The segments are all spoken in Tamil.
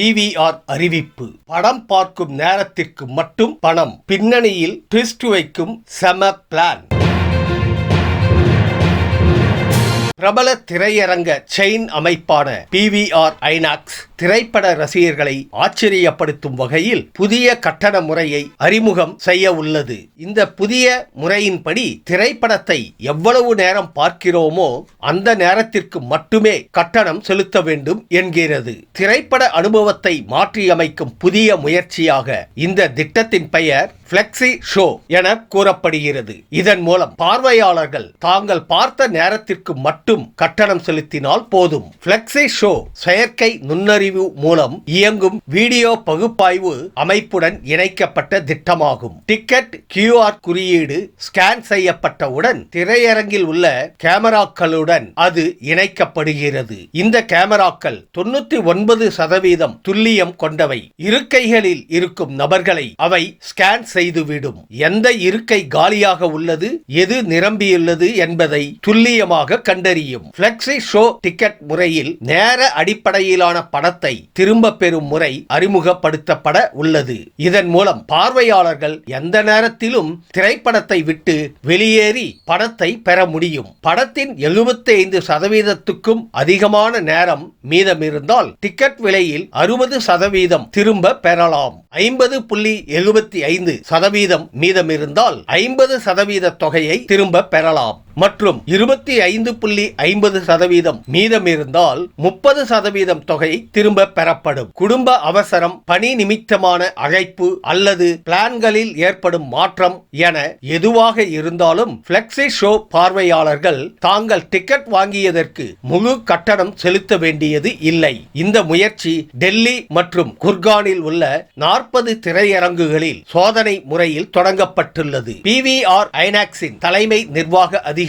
பிவிஆர் அறிவிப்பு. படம் பார்க்கும் நேரத்திற்கு மட்டும் பணம். பின்னணியில் ட்விஸ்ட் வைக்கும் செம பிளான். பிரபல திரையரங்க செயின் அமைப்பான பிவிஆர் ஐநாக்ஸ் திரைப்பட ரசிகர்களை ஆச்சரியப்படுத்தும் வகையில் புதிய கட்டண முறையை அறிமுகம் செய்ய உள்ளது. இந்த புதிய முறையின்படி திரைப்படத்தை எவ்வளவு நேரம் பார்க்கிறோமோ அந்த நேரத்திற்கு மட்டுமே கட்டணம் செலுத்த வேண்டும் என்கிறது. திரைப்பட அனுபவத்தை மாற்றியமைக்கும் புதிய முயற்சியாக இந்த திட்டத்தின் பெயர் பிளெக்சி ஷோ என கூறப்படுகிறது. இதன் மூலம் பார்வையாளர்கள் தாங்கள் பார்த்த நேரத்திற்கு மட்டும் கட்டணம் செலுத்தினால் போதும். பிளெக்சி ஷோ செயற்கை நுண்ணறிவு மூலம் இயங்கும் வீடியோ பகுப்பாய்வு அமைப்புடன் இணைக்கப்பட்ட திட்டமாகும். டிக்கெட் கியூஆர் குறியீடு ஸ்கேன் செய்யப்பட்டவுடன் திரையரங்கில் உள்ள கேமராக்களுடன் அது இணைக்கப்படுகிறது. இந்த கேமராக்கள் தொண்ணூத்தி ஒன்பது சதவீதம் துல்லியம் கொண்டவை. இருக்கைகளில் இருக்கும் நபர்களை அவை ஸ்கேன் செய்துவிடும். எந்த இருக்கை காலியாக உள்ளது எது நிரம்பியுள்ளது என்பதை துல்லியமாக கண்டறியும். பிளெக்சி ஷோ டிக்கெட் முறையில் நேர அடிப்படையிலான படத்தை திரும்ப பெறும் முறை அறிமுகப்படுத்தப்பட உள்ளது. இதன் மூலம் பார்வையாளர்கள் எந்த நேரத்திலும் திரைப்படத்தை விட்டு வெளியேறி படத்தை பெற முடியும். படத்தின் 75% சதவீதத்துக்கும் அதிகமான நேரம் மீதமிருந்தால் டிக்கெட் விலையில் அறுபது சதவீதம் திரும்ப பெறலாம். ஐம்பது புள்ளி எழுபத்தி ஐந்து சதவீதம் மீதமிருந்தால் ஐம்பது சதவீத தொகையை திரும்ப பெறலாம். மற்றும் இருபத்தி ஐந்து புள்ளி ஐம்பது சதவீதம் மீதம் இருந்தால் முப்பது சதவீதம் தொகை திரும்ப பெறப்படும். குடும்ப அவசரம் பணி நிமித்தமான அழைப்பு அல்லது பிளான்களில் ஏற்படும் மாற்றம் என எதுவாக இருந்தாலும் பிளெக்சி ஷோ பார்வையாளர்கள் தாங்கள் டிக்கெட் வாங்கியதற்கு முழு கட்டணம் செலுத்த வேண்டியது இல்லை. இந்த முயற்சி டெல்லி மற்றும் குர்கானில் உள்ள நாற்பது திரையரங்குகளில் சோதனை முறையில் தொடங்கப்பட்டுள்ளது. பிவிஆர் ஐநாக்ஸின் தலைமை நிர்வாக அதிகாரி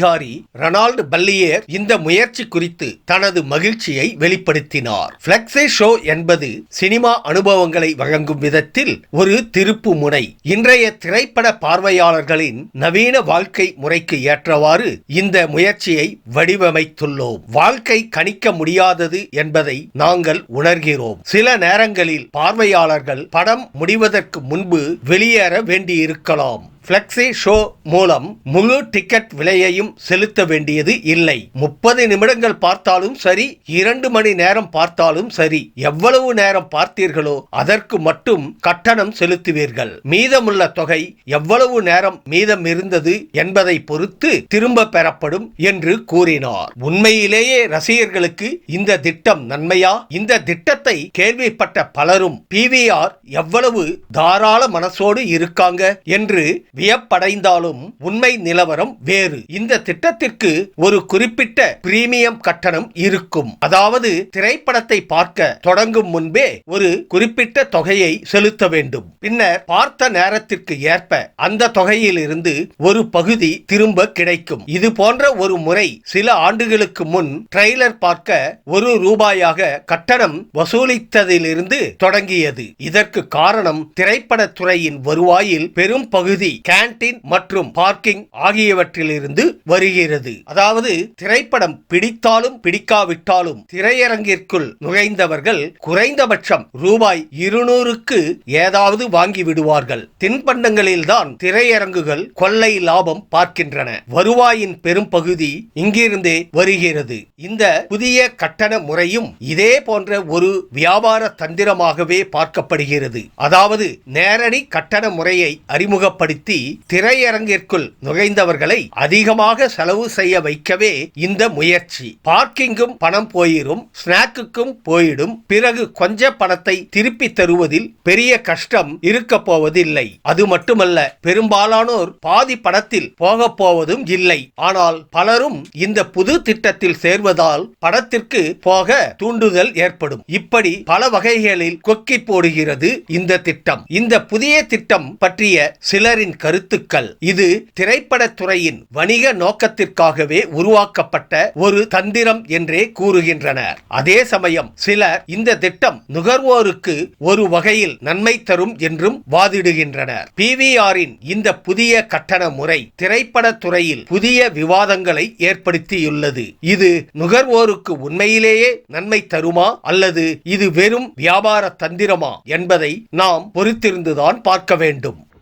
ரொனால்டு பல்லியர் இந்த முயற்சி குறித்து தனது மகிழ்ச்சியை வெளிப்படுத்தினார். பிளெக்ஸி ஷோ என்பது சினிமா அனுபவங்களை வழங்கும் விதத்தில் ஒரு திருப்பு முனை. இன்றைய திரைப்பட பார்வையாளர்களின் நவீன வாழ்க்கை முறைக்கு ஏற்றவாறு இந்த முயற்சியை வடிவமைத்துள்ளோம். வாழ்க்கை கணிக்க முடியாதது என்பதை நாங்கள் உணர்கிறோம். சில நேரங்களில் பார்வையாளர்கள் படம் முடிவதற்கு முன்பு வெளியேற வேண்டியிருக்கலாம். ஃப்ளெக்ஸி ஷோ மூலம் முழு டிக்கெட் விலையையும் செலுத்த வேண்டியது இல்லை. முப்பது நிமிடங்கள் பார்த்தாலும் சரி இரண்டு மணி நேரம் பார்த்தாலும் சரி எவ்வளவு நேரம் பார்த்தீர்களோ அதற்கு மட்டும் கட்டணம் செலுத்துவீர்கள். மீதமுள்ள தொகை எவ்வளவு நேரம் மீதம் இருந்தது என்பதை பொறுத்து திரும்ப பெறப்படும் என்று கூறினார். உண்மையிலேயே ரசிகர்களுக்கு இந்த திட்டம் நன்மையா? இந்த திட்டத்தை கேள்விப்பட்ட பலரும் பிவிஆர் எவ்வளவு தாராள மனசோடு இருக்காங்க என்று வியப்படைந்தாலும் உண்மை நிலவரம் வேறு. இந்த திட்டத்திற்கு ஒரு குறிப்பிட்ட பிரீமியம் கட்டணம் இருக்கும். அதாவது திரைப்படத்தை பார்க்க தொடங்கும் முன்பே ஒரு குறிப்பிட்ட தொகையை செலுத்த வேண்டும். பின்னர் பார்த்த நேரத்திற்கு ஏற்ப அந்த தொகையிலிருந்து ஒரு பகுதி திரும்ப கிடைக்கும். இது போன்ற ஒரு முறை சில ஆண்டுகளுக்கு முன் ட்ரெய்லர் பார்க்க ஒரு ரூபாயாக கட்டணம் வசூலித்ததிலிருந்து தொடங்கியது. இதற்கு காரணம் திரைப்பட துறையின் வருவாயில் பெரும் பகுதி கேண்டீன் மற்றும் பார்க்கிங் ஆகியவற்றிலிருந்து வருகிறது. அதாவது திரைப்படம் பிடித்தாலும் பிடிக்காவிட்டாலும் திரையரங்கிற்குள் நுழைந்தவர்கள் குறைந்தபட்சம் ரூபாய் இருநூறுக்கு ஏதாவது வாங்கி விடுவார்கள். தின்பண்டங்களில்தான் திரையரங்குகள் கொள்ளை லாபம் பார்க்கின்றன. வருவாயின் பெரும் பகுதி இங்கிருந்தே வருகிறது. இந்த புதிய கட்டண முறையும் இதே போன்ற ஒரு வியாபார தந்திரமாகவே பார்க்கப்படுகிறது. அதாவது நேரடி கட்டண முறையை அறிமுகப்படுத்தி திரையரங்கிற்குள் நுழைந்தவர்களை அதிகமாக செலவு செய்ய வைக்கவே இந்த முயற்சி. பார்க்கிங்கும் பணம் போயிடும் ஸ்நாக்குக்கும் போயிடும். பிறகு கொஞ்ச பணத்தை திருப்பி தருவதில் பெரிய கஷ்டம் இருக்க போவதில்லை. அது மட்டுமல்ல பெரும்பாலானோர் பாதி படத்தில் போக போவதும் இல்லை. ஆனால் பலரும் இந்த புது திட்டத்தில் சேர்வதால் படத்திற்கு போக தூண்டுதல் ஏற்படும். இப்படி பல வகைகளில் கொக்கி போடுகிறது இந்த திட்டம். இந்த புதிய திட்டம் பற்றிய சிலரின் கருத்துக்கள். இது திரைப்படத்துறையின் வணிக நோக்கத்திற்காகவே உருவாக்கப்பட்ட ஒரு தந்திரம் என்றே கூறுகின்றனர். அதே சமயம் சிலர் இந்த திட்டம் நுகர்வோருக்கு ஒரு வகையில் நன்மை தரும் என்றும் வாதிடுகின்றனர். பிவிஆரின் இந்த புதிய கட்டண முறை திரைப்படத்துறையில் புதிய விவாதங்களை ஏற்படுத்தியுள்ளது. இது நுகர்வோருக்கு உண்மையிலேயே நன்மை தருமா அல்லது இது வெறும் வியாபார தந்திரமா என்பதை நாம் பொறுத்திருந்துதான் பார்க்க வேண்டும்.